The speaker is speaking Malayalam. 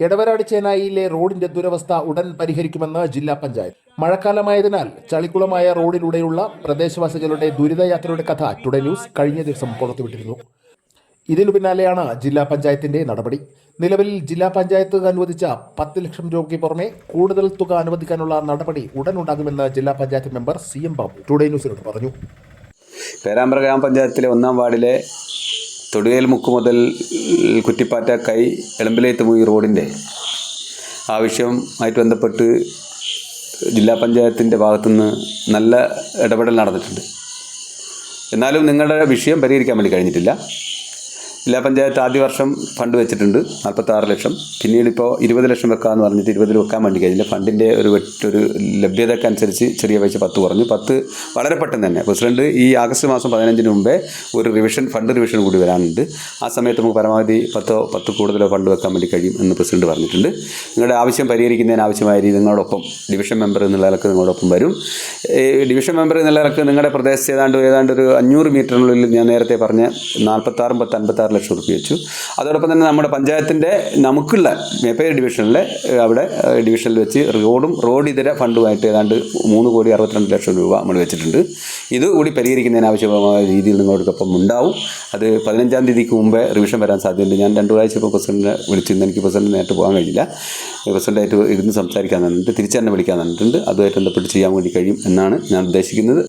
എടവരാട് ചേനായിയിലെ റോഡിന്റെ ദുരവസ്ഥ ഉടൻ പരിഹരിക്കുമെന്ന് ജില്ലാ പഞ്ചായത്ത്. മഴക്കാലമായതിനാൽ ചളിക്കുളമായ റോഡിലൂടെയുള്ള പ്രദേശവാസികളുടെ ദുരിതയാത്രയുടെ കഥ ടുഡേ ന്യൂസ് കഴിഞ്ഞ ദിവസം പുറത്തുവിട്ടിരുന്നു. ഇതിനു പിന്നാലെയാണ് ജില്ലാ പഞ്ചായത്തിന്റെ നടപടി. നിലവിൽ ജില്ലാ പഞ്ചായത്ത് അനുവദിച്ച പത്ത് ലക്ഷം രൂപയ്ക്ക് പുറമെ കൂടുതൽ തുക അനുവദിക്കാനുള്ള നടപടി ഉടൻ ഉണ്ടാകുമെന്ന് ജില്ലാ panchayat member C M Babu today ന്യൂസിനോട് പറഞ്ഞു. പേരാമ്പ്ര ഗ്രാമപഞ്ചായത്തിലെ ഒന്നാം വാർഡിലെ തൊടുവേൽ മുക്ക് മുതൽ കുറ്റിപ്പാറ്റ കൈ എളമ്പിലേത്ത് പോയി റോഡിന്റെ ആവശ്യമായിട്ട് ബന്ധപ്പെട്ട് ജില്ലാ പഞ്ചായത്തിന്റെ ഭാഗത്തുനിന്ന് നല്ല ഇടപെടൽ നടന്നിട്ടുണ്ട്. എന്നാലും നിങ്ങളുടെ വിഷയം പരിഹരിക്കാൻ വേണ്ടി കഴിഞ്ഞിട്ടില്ല. ജില്ലാ പഞ്ചായത്ത് ആദ്യ വർഷം ഫണ്ട് വെച്ചിട്ടുണ്ട് നാൽപ്പത്താറ് ലക്ഷം. പിന്നീട് ഇപ്പോൾ ഇരുപത് ലക്ഷം വെക്കാമെന്ന് പറഞ്ഞിട്ട് ഇരുപതിൽ വെക്കാൻ വേണ്ടി കഴിഞ്ഞില്ല. ഫണ്ടിന്റെ ഒരു ഒരു ഒരു ലഭ്യതക്കനുസരിച്ച് ചെറിയ പൈസ പത്ത് കുറഞ്ഞു. പത്ത് വളരെ പെട്ടെന്ന് തന്നെ. പ്രസിഡന്റ് ഈ ആഗസ്റ്റ് മാസം പതിനഞ്ചിന് മുമ്പേ ഒരു റിവിഷൻ ഫണ്ട് റിവിഷൻ കൂടി വരാനുണ്ട്. ആ സമയത്ത് നമുക്ക് പരമാവധി പത്തോ പത്ത് കൂടുതലോ ഫണ്ട് വെക്കാൻ വേണ്ടി കഴിയും എന്ന് പ്രസിഡന്റ് പറഞ്ഞിട്ടുണ്ട്. നിങ്ങളുടെ ആവശ്യം പരിഹരിക്കുന്നതിന് ആവശ്യമായ രീതി നിങ്ങളോടൊപ്പം ഡിവിഷൻ മെമ്പർ എന്നുള്ള നിലയ്ക്ക് നിങ്ങളോടൊപ്പം വരും. ഡിവിഷൻ മെമ്പർ എന്നുള്ള നിലയ്ക്ക് നിങ്ങളുടെ പ്രദേശത്ത് ഏതാണ്ട് ഏതാണ്ട് ഒരു അഞ്ഞൂറ് മീറ്ററിനുള്ളിൽ ഞാൻ നേരത്തെ പറഞ്ഞ നാൽപ്പത്താറും പത്ത് അൻപത്താറ് ലക്ഷം റുപ്യ വെച്ചു. അതോടൊപ്പം തന്നെ നമ്മുടെ പഞ്ചായത്തിന്റെ നമുക്കുള്ള മേപ്പേര് ഡിവിഷനിലെ അവിടെ ഡിവിഷനിൽ വെച്ച് റോഡും റോഡ് ഇതര ഫണ്ടുമായിട്ട് ഏതാണ്ട് മൂന്ന് കോടി അറുപത്തിരണ്ട് ലക്ഷം രൂപ നമ്മൾ വെച്ചിട്ടുണ്ട്. ഇത് കൂടി പരിഹരിക്കുന്നതിന് ആവശ്യമായ രീതിയിൽ നിങ്ങളോടൊപ്പം ഉണ്ടാവും. അത് പതിനഞ്ചാം തീയതിക്ക് മുമ്പേ റിവിഷൻ വരാൻ സാധ്യതയുണ്ട്. ഞാൻ രണ്ടു പ്രാവശ്യം ഇപ്പോൾ പ്രസിഡന്റിനെ വിളിച്ചിരുന്നു. എനിക്ക് പ്രസിഡന്റ് നേരിട്ട് പോകാൻ കഴിയില്ല. പ്രസിഡന്റായിട്ട് ഇരുന്ന് സംസാരിക്കാൻ തന്നിട്ടുണ്ട് തിരിച്ചു തന്നെ വിളിക്കാൻ തന്നിട്ടുണ്ട് അതുമായിട്ട് ബന്ധപ്പെട്ട് ചെയ്യാൻ വേണ്ടി കഴിയും എന്നാണ് ഞാൻ ഉദ്ദേശിക്കുന്നത്.